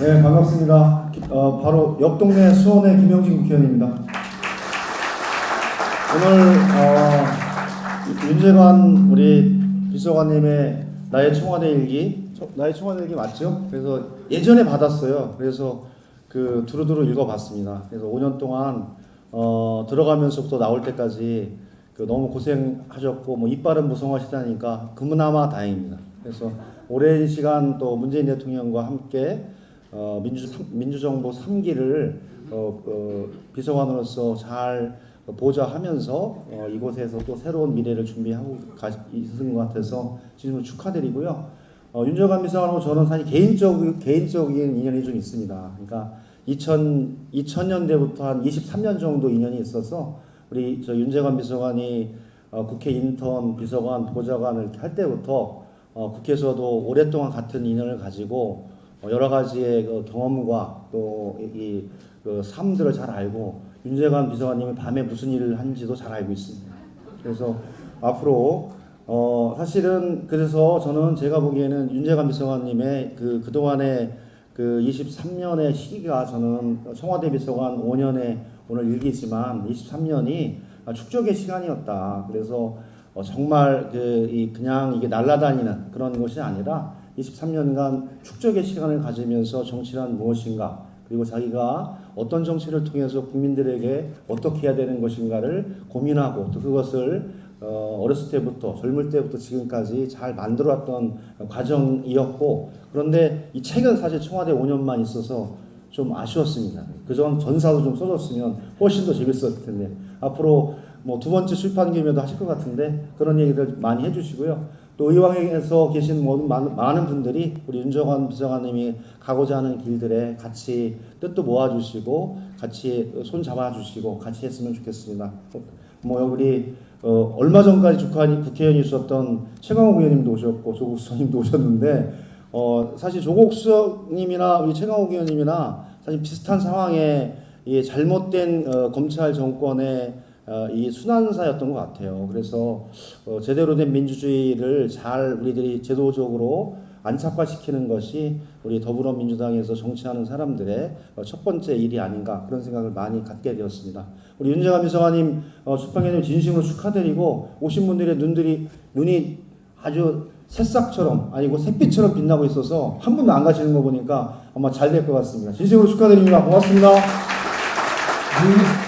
네, 반갑습니다. 어, 바로 옆 동네 수원의 김영진 국회의원입니다. 오늘 어, 윤재관 우리 비서관님의 나의 청와대 일기, 저- 나의 청와대 일기 맞죠? 그래서 예전에 받았어요. 그래서 그 두루두루 읽어봤습니다. 그래서 5년 동안 어, 들어가면서부터 나올 때까지 그 너무 고생하셨고 뭐 이빨은 무성하시다니까 그나마 다행입니다. 그래서 오랜 시간 또 문재인 대통령과 함께 어, 민주 민주정부 3기를 어, 어, 비서관으로서 잘 보좌하면서 어, 이곳에서 또 새로운 미래를 준비하고 가, 있은 것 같아서 진심으로 축하드리고요. 어, 윤정관 비서관하고 저는 사실 개인적 개인적인 인연이 좀 있습니다. 그러니까 2000 2000년대부터 한 23년 정도 인연이 있어서 우리 저 윤재관 비서관이 어, 국회 인턴 비서관 보좌관을 할 때부터 어, 국회에서도 오랫동안 같은 인연을 가지고 어, 여러 가지의 그 경험과 또이 그 삶들을 잘 알고 윤재관 비서관님이 밤에 무슨 일을 하는지도 잘 알고 있습니다. 그래서 앞으로 어 사실은 그래서 저는 제가 보기에는 윤재관 비서관님의 그 그동안의 그 23년의 시기가 저는 청와대 비서관 5년의 오늘 일기지만 23년이 축적의 시간이었다. 그래서 어 정말 그이 그냥 이게 날아다니는 그런 것이 아니라 23년간 축적의 시간을 가지면서 정치란 무엇인가 그리고 자기가 어떤 정치를 통해서 국민들에게 어떻게 해야 되는 것인가를 고민하고 또 그것을 어, 어렸을 때부터 젊을 때부터 지금까지 잘 만들어왔던 과정이었고 그런데 이 책은 사실 청와대 5년만 있어서 좀 아쉬웠습니다. 그전 전사도 좀 써줬으면 훨씬 더 재밌었을 텐데 앞으로 뭐 두 번째 출판 기회도 하실 것 같은데 그런 얘기들 많이 해주시고요. 또 의왕에서 계신 모든 많은, 분들이 우리 윤정환 비서관님이 가고자 하는 길들에 같이 뜻도 모아주시고 같이 손 잡아주시고 같이 했으면 좋겠습니다. 뭐 우리 어, 얼마 전까지 국회의원이, 국회의원이 있었던 최강욱 의원님도 오셨고 조국 수석님도 오셨는데 어, 사실 조국 수석님이나 우리 최강욱 의원님이나 사실 비슷한 상황에 이 잘못된 어, 검찰 정권의 어, 이 순환사였던 것 같아요. 그래서 어, 제대로 된 민주주의를 잘 우리들이 제도적으로 안착화시키는 것이 우리 더불어민주당에서 정치하는 사람들의 어, 첫 번째 일이 아닌가 그런 생각을 많이 갖게 되었습니다. 우리 비서관님, 어, 수평회님 진심으로 축하드리고 오신 분들의 눈들이 눈이 아주 새싹처럼 아니고 샛빛처럼 빛나고 있어서 한 분도 안 가시는 거 보니까 아마 잘 될 것 같습니다. 진심으로 축하드립니다. 고맙습니다. 네,